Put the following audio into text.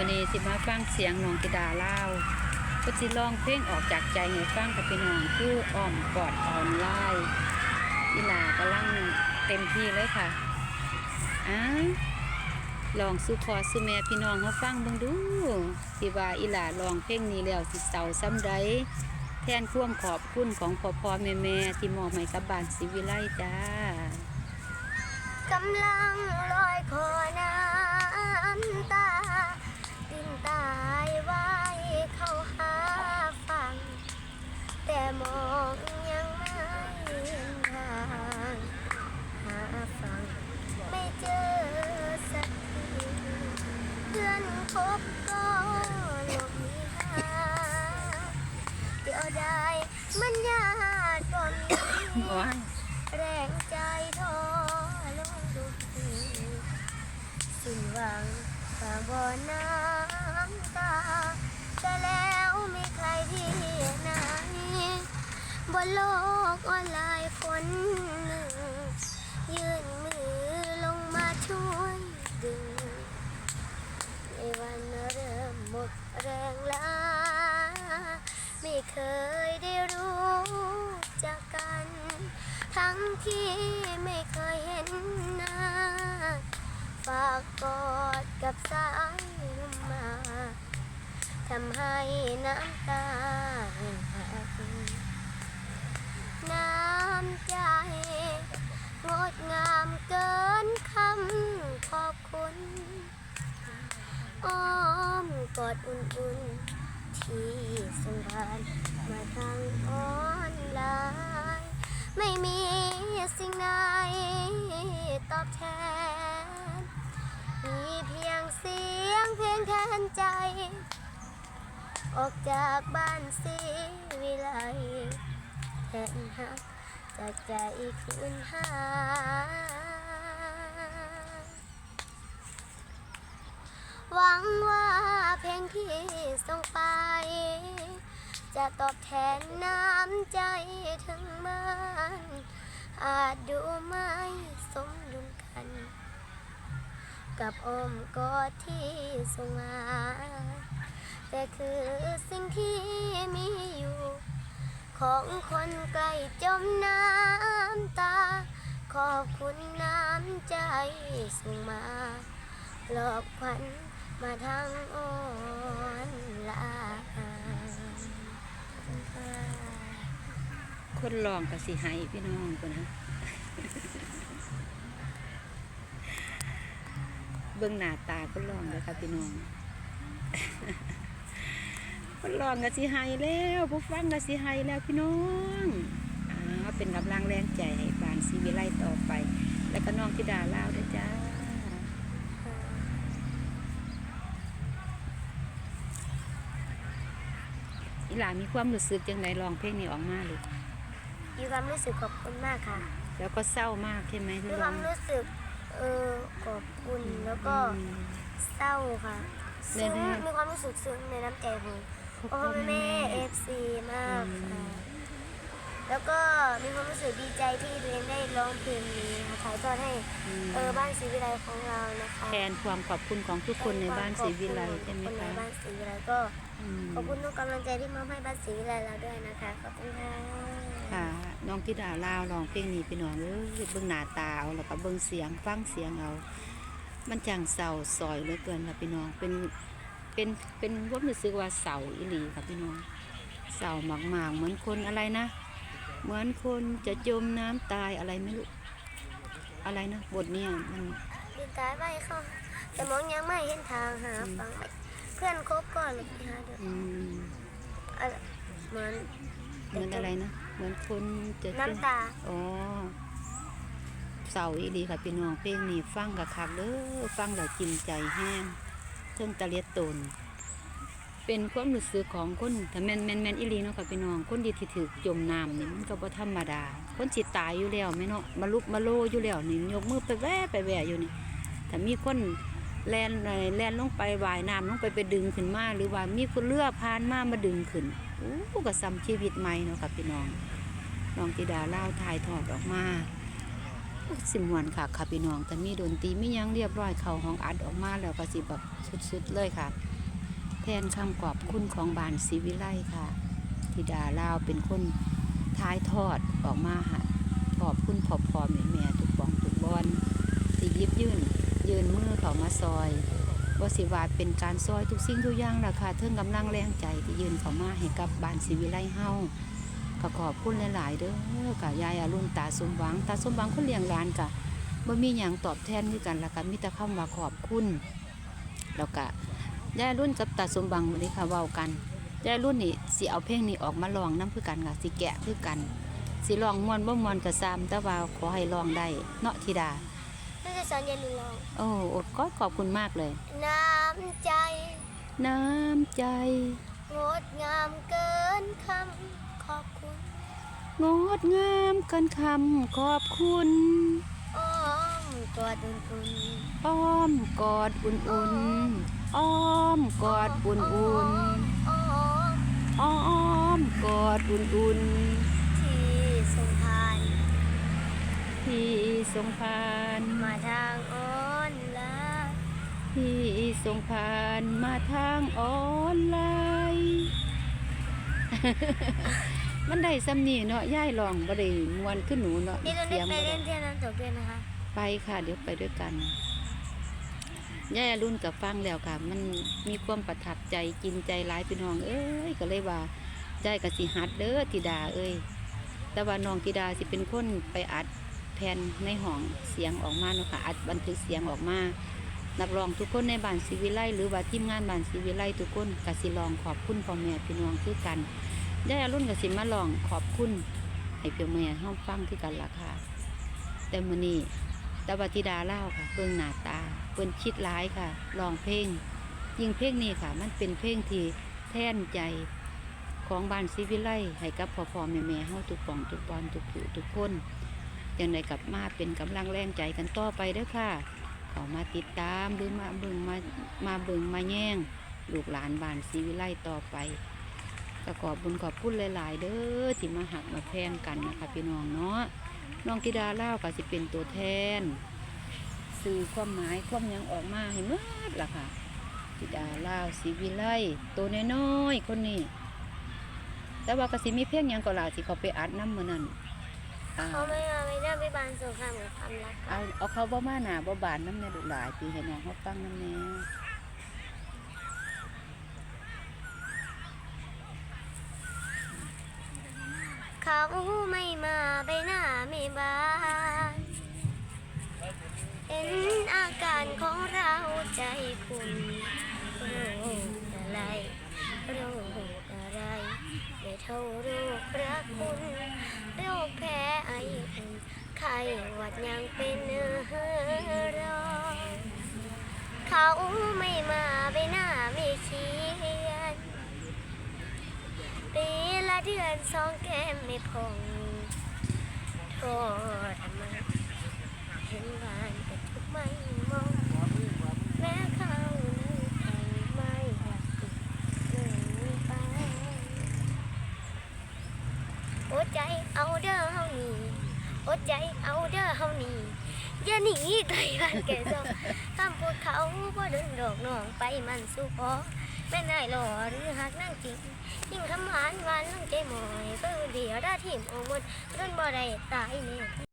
มื้อนี้สิมาฟังเสียงน้องธิดาเล่าวเพิ่นสิร้องเพลงออกจากใจให้ฟังกับพี่น้องคืออ้อมกอดอ่อนไลน์อีหลากำลังเต็มที่เลยค่ะอ้าลองสู่พ่อสู่แม่พี่น้องเฮาฟังเบิ่งดูสิว่าอีหลาร้องเพลงนี้แล้วสิเศร้าซ้ำใดแทนควมขอบคุณของพ่อพ่อแม่แม่ที่มอบให้กับบ้านศรีวิไลจ้ากำลังลอยคอน้ำ ว้ายแรงใจท้อลงทุกทีสิ้นหวังฝาบ่อน้ำตาแต่แล้วมีใครที่ไหนบนโลกออนไลน์คนหนึ่ง ยื่นมือลงมาช่วยดึง ในวันเริ่มหมดแรงล้าไม่เคยได้รู้จักกัน ทั้งที่ไม่เคยเห็นหน้า ฝากกอดกับสายลมมาทำให้น้ำตาแห้งหาน้ำใจ งดงามเกินคำขอบคุณอ้อมกอดอุ่นๆที่ส่งผ่านมาทางออนไลน์ ไม่มีสิ่งใดตอบแทน มีเพียงเสียงเพลงแทนใจ ออกจากบ้านสีวิไลแทนหักจากใจคืนหาหวังว่าเพลงที่ส่งไป จะตอบแทนน้ำใจถึงมันอาจดูไม่สมดุลกัน กับอ้อมกอดที่ส่งมาแต่คือสิ่งที่มีอยู่ ของคนไกลจมน้ำตา ขอบคุณน้ำใจส่งมาหลอกขวัญมาทางอ่อนลา คนร้องก็สิให้พี่น้องคนนะเบิ่งหน้าตาคนร้องเลยค่ะพี่น้องคนร้องก็สิให้แล้วผู้ฟังก็สิให้แล้วพี่น้องอ่าเป็นกำลังแรงใจให้บานศรีวิไลต่อไป แล้วก็น้องธิดาเล่าด้วยจ้า อีหลามีความรู้สึกจังไดร้องเพลงนี้ออกมาเลยมีความรู้สึกขอบคุณมากค่ะแล้วก็เศร้ามากใช่ไหมที่มีคร้อวางมรู้สึกเออขอบคุณแล้วก็อืม เศร้าค่ะแน่ซึ้งๆมีความรู้สึกซึ้งในน้ำใจของขอบพ่อคุณแม่แม่เอฟซีมากอืมค่ะแล้วก็ มีความรู้สึกดีใจที่ตัวเองได้ร้องเพลงนี้ค่ะถ่ายทอดให้อืมเออบ้านศรีวิไลของเรานะคะแทนความขอบคุณของทุกคนในบ้านศรีวิไลใช่ไหมคนในคะบ้านศรีวิไลก็อืมขอบคุณทุกกำลังใจที่มอบให้บ้านศรีวิไลเราด้วยนะคะขอบคุณค่ะค่ะน้องธิดาลาวร้องเพลงนี้พี่น้องเอ้ยเบิ่งหน้าตาเอาแล้วก็เบิ่งเสียงฟังเสียงเอา มันจังเศร้าซอยเหลือเกินค่ะพี่น้องเป็นเป็นเป็นความรู้สึกว่าเศร้าอีหลีค่ะพี่น้องเศร้ามากๆเหมือนคนอะไรนะ เหมือนคนจะจมน้ำตายอะไรไม่รู้ อะไรนะบทเนี้ยมันดินตายไปเขาแต่มองยังไม่เห็นทางหาฟังเพื่อนคบก่อนหรือไปหาเดี๋ยวอืมอะไรเหมือนเหมือนอะไรนะ เหมือนคนจะน้ำตา อ๋อเสาอีดีค่ะพี่น้องเพลงนี้ฟังกับคักเด้อฟังแล้วกินใจแห้งเทิงตะเลียดตน เป็นความรู้สึกของคนถ้าแม่นแมนแมนอีหลีเนาะค่ะพี่น้องคนที่ที่ถูกจมน้ำนี่มันก็บ่ธรรมดา คนสิตตายอยู่แล้วแม่เนาะมาลุกมาโลอยู่แล้วนี่ยกมือไปแว่ไปแว่อยู่นี่ถ้ามีคนแลนแลนลงไปว่ายน้ำลงไปไปดึงขึ้นมาหรือว่ามีคนเรือผ่านมามาดึงขึ้นโอ้ก็ซ้ำชีวิตใหม่เนาะค่ะพี่น้องน้องติดาเล่าถ่ายทอดออกมาสิมวนค่ะค่ะพี่น้องแต่มีดนตรีมีหยังเรียบร้อยเขาห้องอัดออกมาแล้วก็สิแบบสุดๆเลยค่ะ ทนคำขอบคุณของบานศรีวิไลค่ะธิดาลาวเป็นคนท้ายทอดออกมาค่ะขอบคุณพอพอแม่แม่ทุกบองทุกบอนที่ยิบยื่นยืนมือเขามาซอยว่าสิวาเป็นการซอยทุกสิ่งทุกอย่างราคาเทิงกำลังแรงใจที่ยืนเขามาให้กับบานศรีวิไลเฮาก็ขอบคุณหลาย ๆ เด้อค่ะยายอารุณตาสมหวัง ตาสมหวังคนเลี้ยงหลานกะบ่มีหยังตอบแทนคือกันละค่ะมีแต่คำว่าขอบคุณแล้วก็ ยายรุ่นกับตาสมบังวันนี้ค่ะเว้ากันยายรุ่นนี่สิเอาเพลงนี้ออกมาลองน้ำคือกันค่ะสิแกะคือกันสิลองมวนบ่มวนก็ซ้ำแต่ว่าขอให้ลองได้เนาะธิดาน่าจะสอนยายลุงลองโอ้อดก็ขอบคุณมากเลย น้ำใจ น้ำใจงดงามเกินคำขอบคุณ งดงามเกินคำขอบคุณอ้อม กอดอุ่นอ้อมกอดอุ่นๆอ้อมกอดอุ่นๆอ้อมกอดอุ่นที่ส่งผ่านๆที่ทรงพานมาทางออนไลน์ที่ส่งผ่านมาทางออนไลน์ มันได้สำนีเนาะย่ายลองบ่ได้มวนขึ้นหนูเนาะนี่เราได้เสียงไปบ่เล่ได้นที่น้ำตกด้วยนะคะ ไปค่ะ เดี๋ยวไปด้วยกันย่ารุ่นกับฟังแล้วค่ะ มันมีความประทับใจกินใจหลายพี่น้อง เอ้ยก็เลยว่าย่ายก็สิหัดเด้อธิดาเอ้ยแต่ว่าน้องธิดาสิเป็นคนไปอัดแผ่นในห้องเสียงออกมาเนาะค่ะอัดบันทึกเสียงออกมานักร้องทุกคนในบ้านศิวิไลหรือว่าทีมงานบ้านศิวิไลทุกคนกสิลองขอบคุณพ่อแม่พี่น้องคือกันยายอรุ่นกสิมาลองขอบคุณให้พ่อแม่เฮาฟังคือกันล่ะค่ะ แต่มื้อนี้ ตะวัติดาเล่าค่ะเพิ่งหน้าตาเพิ่นคิดร้ายค่ะลองเพลงยิ่งเพลงนี้ค่ะ มันเป็นเพลงที่แท่นใจของบ้านศิวิไลให้กับพ่อพ่อแม่แม่เฮาทุกป่องทุกบอนทุกผู้ทุกคนอย่างไรกลับมาเป็นกำลังแรงใจกันต่อไปเด้อค่ะเขามาติดตามหรือมาเบิ่งมามาเบิ่งมาแย่งลูกหลานบ้านศรีวิไลต่อไปก็ขอบบุญขอบคุณหลาย ๆ เด้อที่มาหักมาแพงกันนะคะพี่น้องเนาะ น้องธิดาเล่าวก็สิเป็นตัวแทน สื่อความหมายความหยังออกมาให้หมดล่ะค่ะธิดาเล่าวศรีวิไลตัวน้อยๆคนนี้แต่ว่าก็สิมีเพลงหยังก็ล่ะสิเขาไปอัดน้ำมือนั่นอ่าเขาไม่มาไม่ได้ไปบานสงครามกับความรักเอาเอาเขาบ่มาหนาบ่บานน้ำแน่ลูกหลายปีให้น้องเขาฟังน้ำแน่เขาไม่มาไปหน้า ห็นอาการของเราใจคุณโรคอะไรโรคอะไรไม่เท่าโรครักคุณโรคแพ้ไออุ่นไข้หวัดยังเป็นเนื้อรองเขาไม่มาไปหน้าไม่เขียนปีละเดือนสองแก้มไม่พองโทษทำไม เห็นบ้านแต่ทุกไม่มองแม้เขานั้นใครไม่รักติดเลยไปโอ้ใจเอาเด้อเฮานี่โอ้ใจเอาเด้อเฮานี่อย่าหนีไกลบ้านแก่ซองคำพูดเขาบ่ดึงดอกน้องไปมันสู้พอแม่นายหล่อหรือหักนั่งจริงยิ่งคำหวานหวานลงใจหมอยเพื่อเดียวได้ทีมโอมดรุ่นบ่ได้ตายเนี่ย